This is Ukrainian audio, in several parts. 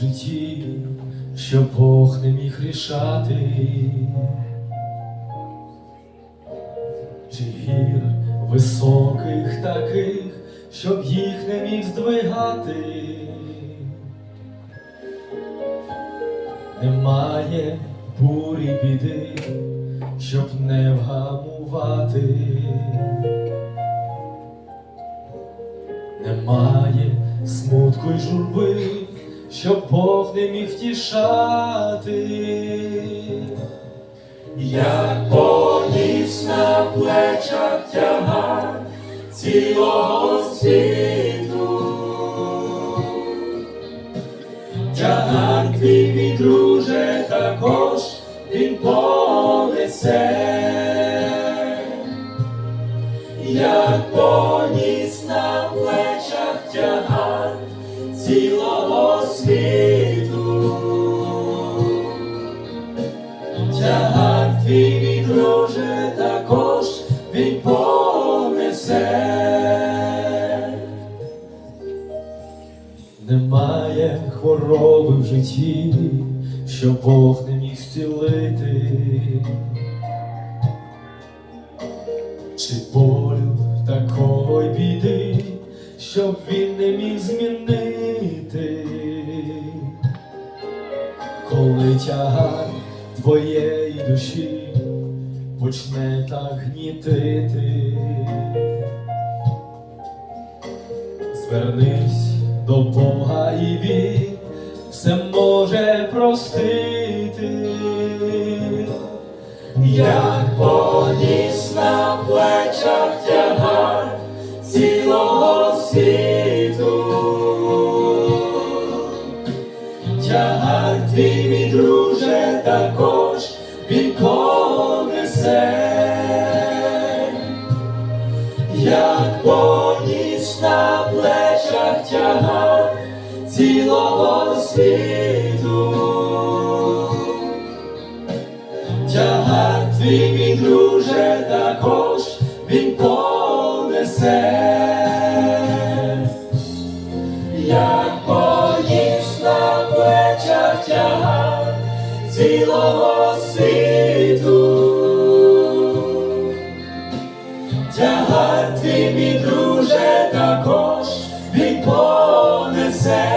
житті, що Бог не міг рішати, чи гір високих таких, щоб їх не міг здвигати. Немає бурі біди, щоб не вгамувати. Немає смутку й журби, щоб Бог не міг втішати. Як поніс на плечах тягар цілого світу, тягар твій, мій друже, також він понесе, тягар цілого світу. Тягар твій, друже, також він понесе. Немає хвороби в житті, що Бог не міг зцілити, чи біди, щоб він не міг змінити, коли тягар твоєї душі почне так гнітити. Звернись до Бога і він все може простити. Як поніс на плечах тягар цілого тягар твій, мій друже, також він понесе, як поніс на плечах тягар цілого світу. Тягар твій, мій друже, також він понесе, цілого світу. Тягар твій, мій друже, також він понесе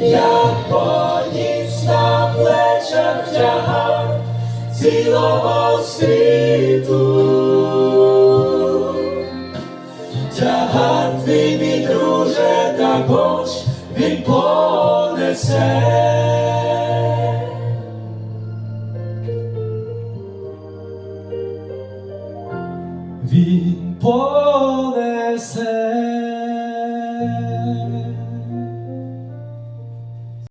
як поніс на плечах тягар цілого світу. Тягар твій, мій друже, також він понесе. Він понесе.